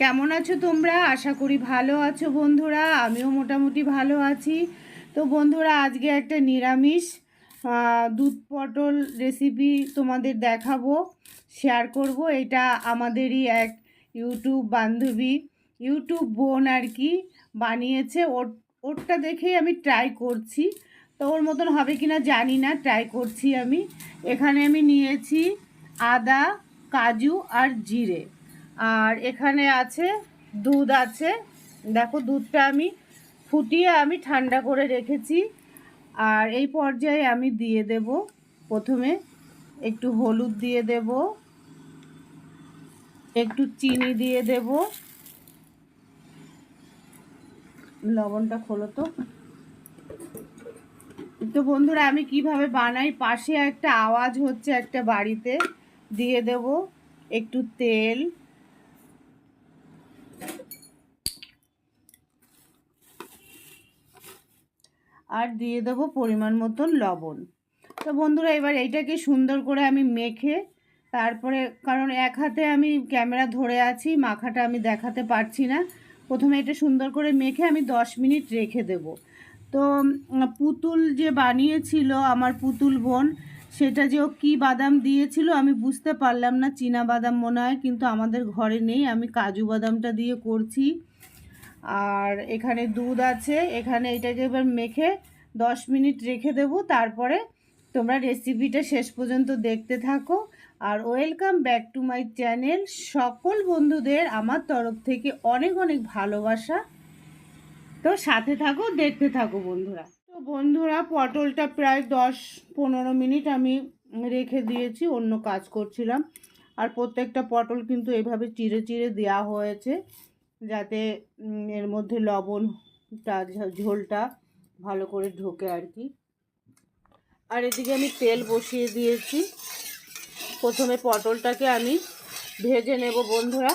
কেমন আছো তোমরা? আশা করি ভালো আছো বন্ধুরা। আমিও মোটামুটি ভালো আছি। তো বন্ধুরা, আজকে একটা নিরামিষ দুধ পটল রেসিপি তোমাদের দেখাবো শেয়ার করব। এটা আমাদেরই এক ইউটিউব বান্ধবী ইউটিউব বোন আর কি, বানিয়েছে। ওর, ওরটা দেখেই আমি ট্রাই করছি। তো ওর মতন হবে কিনা জানি না ট্রাই করছি আমি। এখানে আমি নিয়েছি আদা, কাজু আর জিরে। আর এখানে আছে দুধ আছে। দেখো দুধটা আমি ফুটিয়ে আমি ঠান্ডা করে রেখেছি। আর এই পর্যায়ে আমি দিয়ে দেব প্রথমে একটু হলুদ দিয়ে দেব, একটু চিনি দিয়ে দেব। লবণটা খোলো তো। তো বন্ধুরা, আমি কীভাবে বানাই? পাশে একটা আওয়াজ হচ্ছে একটা বাড়িতে। দিয়ে দেব একটু তেল আর দিয়ে দেবো পরিমাণ মতন লবণ। তো বন্ধুরা, এবার এইটাকে সুন্দর করে আমি মেখে, তারপরে কারণ এক হাতে আমি ক্যামেরা ধরে আছি, মাখাটা আমি দেখাতে পারছি না। প্রথমে এটা সুন্দর করে মেখে আমি দশ মিনিট রেখে দেব। তো পুতুল যে বানিয়েছিল আমার পুতুল বোন, সেটা যে ও কী বাদাম দিয়েছিল আমি বুঝতে পারলাম না, চীনা বাদাম মনে হয়, কিন্তু আমাদের ঘরে নেই। আমি কাজু বাদামটা দিয়ে করছি। আর এখানে দুধ আছে। এখানে এটাকে এবার মেখে দশ মিনিট রেখে দেব। তারপরে তোমরা রেসিপিটা শেষ পর্যন্ত দেখতে থাকো। আর welcome back to my channel সকল বন্ধুদের আমার তরফ থেকে অনেক অনেক ভালোবাসা। তো সাথে থাকো, দেখতে থাকো বন্ধুরা। তো বন্ধুরা, পটলটা প্রায় দশ পনেরো মিনিট আমি রেখে দিয়েছি, অন্য কাজ করছিলাম। আর প্রত্যেকটা পটল কিন্তু এভাবে চিড়ে চিড়ে দেওয়া হয়েছে। যাতে এর মধ্যে লবণটা ঝোলটা ভালো করে ঢোকে আর কি। আর এদিকে আমি তেল বসিয়ে দিয়েছি। প্রথমে পটলটাকে আমি ভেজে নেব বন্ধুরা।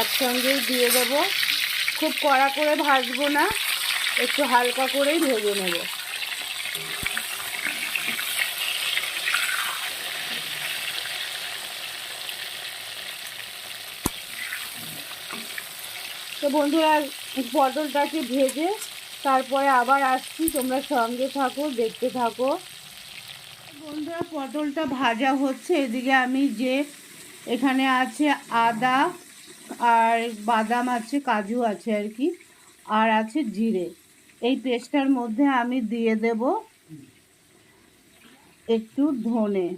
একসঙ্গেই দিয়ে দেবো। খুব কড়া করে ভাজবো না, একটু হালকা করেই ভেজে নেব। তো বন্ধুরা, পটলটাকে ভেজে তারপরে আবার আসছি, তোমরা সঙ্গে থাকো, দেখতে থাকো। বন্ধুরা, পটলটা ভাজা হচ্ছে, এদিকে আমি যে এখানে আছে আদা আর বাদাম আছে, কাজু আছে আর কি, আর আছে জিরে। এই পেস্টটার মধ্যে আমি দিয়ে দেব একটু ধনে।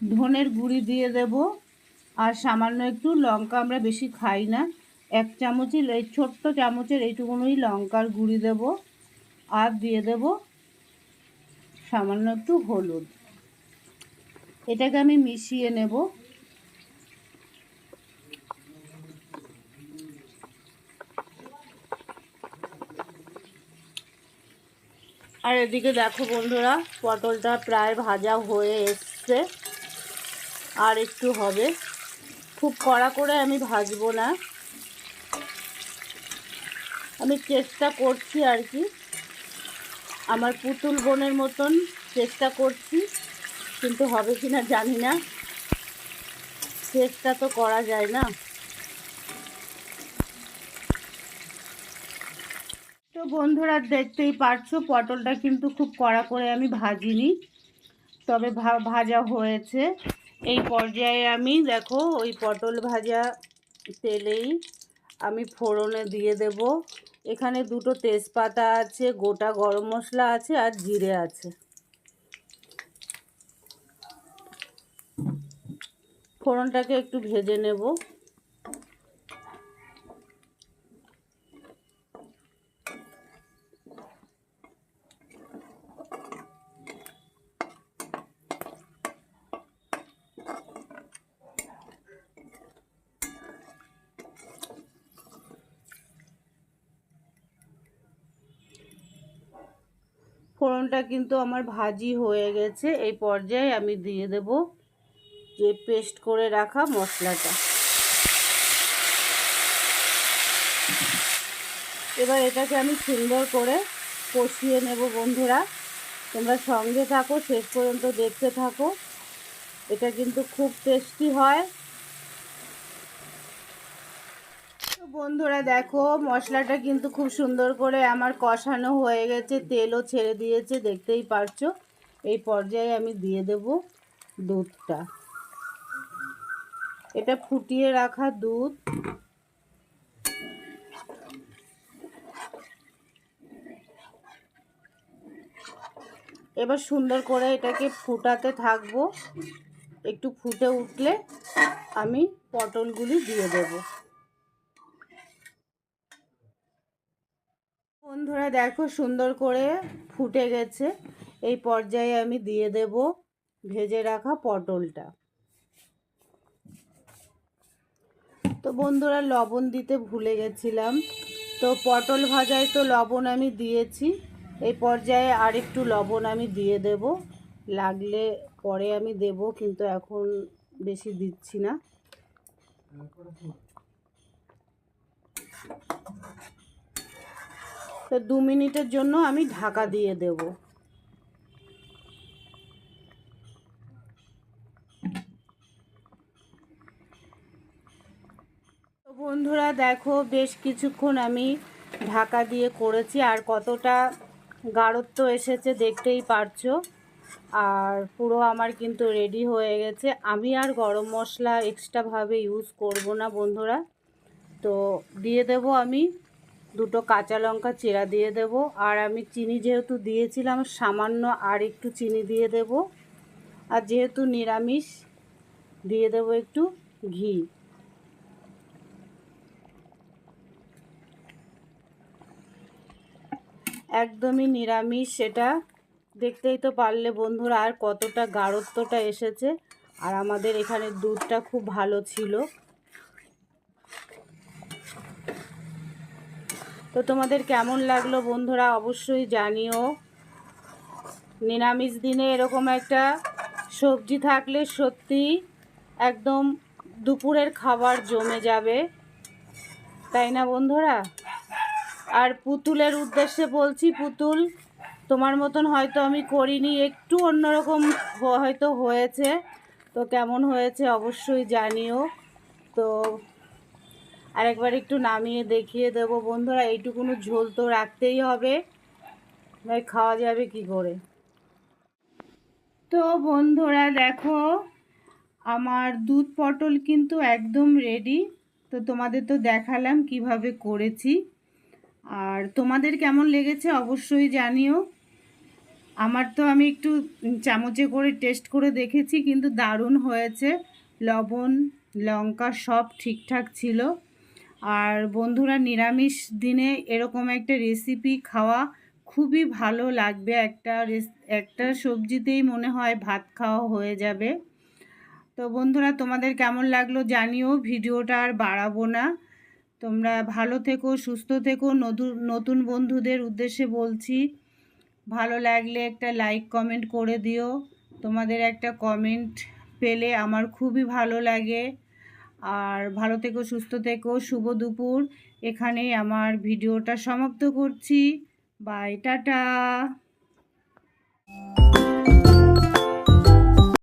ধনের গুঁড়ি দিয়ে দেব, আর সামান্য একটু লঙ্কা আমরা বেশি খাই না। এক চামচই এই ছোট্ট চামচের এইটুকুনই লঙ্কার গুঁড়ি দেব, আর দিয়ে দেব সামান্য একটু হলুদ। এটাকে আমি মিশিয়ে নেব। আর এদিকে দেখো বন্ধুরা, পটলটা প্রায় ভাজা হয়ে এসছে। আর একটু হবে। খুব কড়া করে আমি ভাজবো না। আমি চেষ্টা করছি আর কি। আমার পুতুল বোনের মতন চেষ্টা করছি, কিন্তু হবে কি না জানি না। চেষ্টা তো করা যায় না। তো বন্ধুরা দেখতেই পারছ, পটলটা কিন্তু খুব কড়া করে আমি ভাজিনি, তবে ভাজা হয়েছে। এই পর্যায়ে আমি, দেখো, ওই পটল ভাজা তেলেই আমি ফোড়নে দিয়ে দেব। এখানে দুটো তেজপাতা আছে, গোটা গরম মশলা আছে আর জিরে আছে। ফোড়নটাকে একটু ভেজে নেব। ফোড়নটা কিন্তু আমার ভাজি হয়ে গেছে। এই পর্যায়ে আমি দিয়ে দেব যে পেস্ট করে রাখা মশলাটা। এবার এটাকে আমি সুন্দর করে কষিয়ে নেব বন্ধুরা। তোমরা সঙ্গে থাকো, শেষ পর্যন্ত দেখতে থাকো। এটা কিন্তু খুব টেস্টি হয় তো বন্ধুরা দেখো, মশলাটা কিন্তু খুব সুন্দর করে আমার কষানো হয়ে গেছে, তেলও ছেড়ে দিয়েছে, দেখতেই পারছ। এই পর্যায়ে আমি দিয়ে দেব দুধটা। এটা ফুটিয়ে রাখা দুধ। এবার সুন্দর করে এটাকে ফুটাতে থাকব। একটু ফুটে উঠলে আমি পটলগুলি দিয়ে দেব। বন্ধুরা দেখো সুন্দর করে ফুটে গেছে। এই পর্যায়ে আমি দিয়ে দেব ভেজে রাখা পটলটা। তো বন্ধুরা লবণ দিতে ভুলে গেছিলাম। তো পটল ভাজায় তো লবণ আমি দিয়েছি। এই পর্যায়ে আর একটু লবণ আমি দিয়ে দেব। লাগলে পরে আমি দেব, কিন্তু এখন বেশি দিচ্ছি না। তো দু মিনিটের জন্য আমি ঢাকা দিয়ে দেব। বন্ধুরা, দেখো বেশ কিছুক্ষণ আমি ঢাকা দিয়ে করেছি, আর কতটা গাঢ়ত্ব এসেছে দেখতেই পারছ। আর পুরো আমার কিন্তু রেডি হয়ে গেছে। আমি আর গরম মশলা এক্সট্রাভাবে ইউজ করব না বন্ধুরা। তো দিয়ে দেব আমি দুটো কাঁচা লঙ্কা চেরা দিয়ে দেব। আর আমি চিনি যেহেতু দিয়েছিলাম, সামান্য আর একটু চিনি দিয়ে দেব। আর যেহেতু নিরামিষ, দিয়ে দেব একটু ঘি। একদমই নিরামিষ সেটা দেখতেই তো পারলে বন্ধুরা আর কতটা গাঢ়ত্বটা এসেছে। আর আমাদের এখানে দুধটা খুব ভালো ছিল। তো তোমাদের কেমন লাগল বন্ধুরা অবশ্যই জানিও। নিরামিষ দিনে এরকম একটা সবজি থাকলে সত্যি একদম দুপুরের খাবার জমে যাবে। তাই না বন্ধুরা? আর পুতুলের উদ্দেশ্যে বলছি, পুতুল, তোমার মতন হয়তো আমি করিনি, একটু অন্যরকম হয়তো হয়েছে। তো কেমন হয়েছে অবশ্যই জানিও। তো আরেকবার একটু নামিয়ে দেখিয়ে দেবো। বন্ধুরা, এইটুকুনো ঝোল তো রাখতেই হবে। নয় খাওয়া যাবে কি করে? তো বন্ধুরা, দেখো, আমার দুধ পটল কিন্তু একদম রেডি তো তোমাদের তো দেখালাম কীভাবে করেছি। আর তোমাদের কেমন লেগেছে অবশ্যই জানিও। আমার তো আমি একটু চামচে করে টেস্ট করে দেখেছি, কিন্তু দারুণ হয়েছে। লবণ, লঙ্কা সব ঠিকঠাক ছিল। আর বন্ধুরা নিরামিষ দিনে এরকম একটা রেসিপি খাওয়া খুবই ভালো লাগবে। একটা একটা সবজিতেই মনে হয় ভাত খাওয়া হয়ে যাবে। তো বন্ধুরা, তোমাদের কেমন লাগল জানিও, ভিডিওটা আর বাড়াবো না। তোমরা ভালো থেকো, সুস্থ থেকো। নতুন নতুন বন্ধুদের উদ্দেশ্যে বলছি, ভালো লাগলে একটা লাইক কমেন্ট করে দিও। তোমাদের একটা কমেন্ট পেলে আমার খুবই ভালো লাগে। আর ভালো থেকো সুস্থ থেকো শুভ দুপুর। এখানে আমার ভিডিওটা সমাপ্ত করছি। Bye ta-ta.